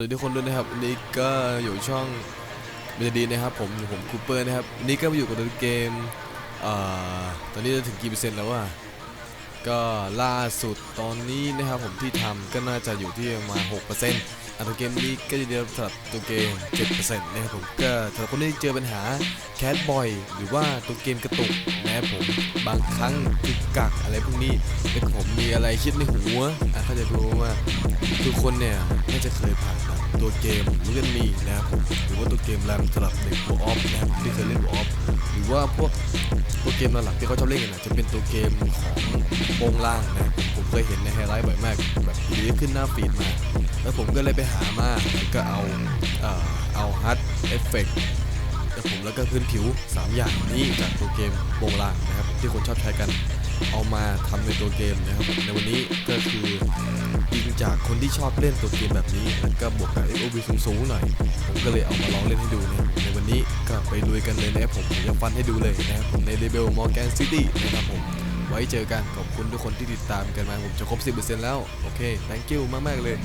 สวัสดีทุกคนด้วยนะครับวันนี้ก็อยู่ช่องเมดีนะครับผมอยู่ผมคูเปอร์นะครับวันนี้ก็มาอยู่กับตัวเกมเอ่อตอนนี้จะถึงกี่เปอร์เซ็นต์แล้วว่าก็ล่าสุดตอนนี้นะครับผมที่ทำก็น่าจะอยู่ที่ประมาณ6%อันตัวเกมนี้ก็จะเดียวสำหรับตัวเกม 7%นะครับผมก็สำหรับคนที่เจอปัญหาแคสบ่อยหรือว่าตัวเกมกระตุกนะครับผมบางครั้งติดกักอะไรพวกนี้เป็นผมมีอะไรคิดในหัวอะเขาใจะรู้ว่าทุกคนเนี่ยน่าจะเคยผ่าน ตัวเกมลูกันมีนะครับหรือว่าตัวเกมแรมสำหรับเด็กโบออฟนะครับที่เคยเล่นโบออฟหรือว่าพวกตัวเกมหลักที่เขาชอบเล่นกันนะจะเป็นตัวเกมของโปงล่างนะผมเคยเห็นในไฮไลท์บ่อยมากแบบดีขึ้นหน้าฟีดมา แล้วผมก็เลยไปหามาก็เอาเอ่อเอาฮัตเอฟเฟกต์แล้วผมแล้วก็พื้นผิว 3 อย่างนี้จากตัวเกมโปงล่างนะครับที่คนชอบใช้กันเอามาทำในตัวเกมนะครับในวันนี้ก็คือ จากคนที่ชอบเล่นตัวเกมแบบนี้มันก็บวกกับ FOV สูงๆหน่อย ผมก็เลยเอามาลองเล่นให้ดูนะในวันนี้ก็ไปลุยกันเลยนะครับผมผมจะฟันให้ดูเลยนะครับผมในเลเบลมอร์แกนซิตี้นะครับผม ไว้เจอกันขอบคุณทุกคนที่ติดตามกันมาผมจะครบ 10%แล้ว โอเค thank you มากๆเลย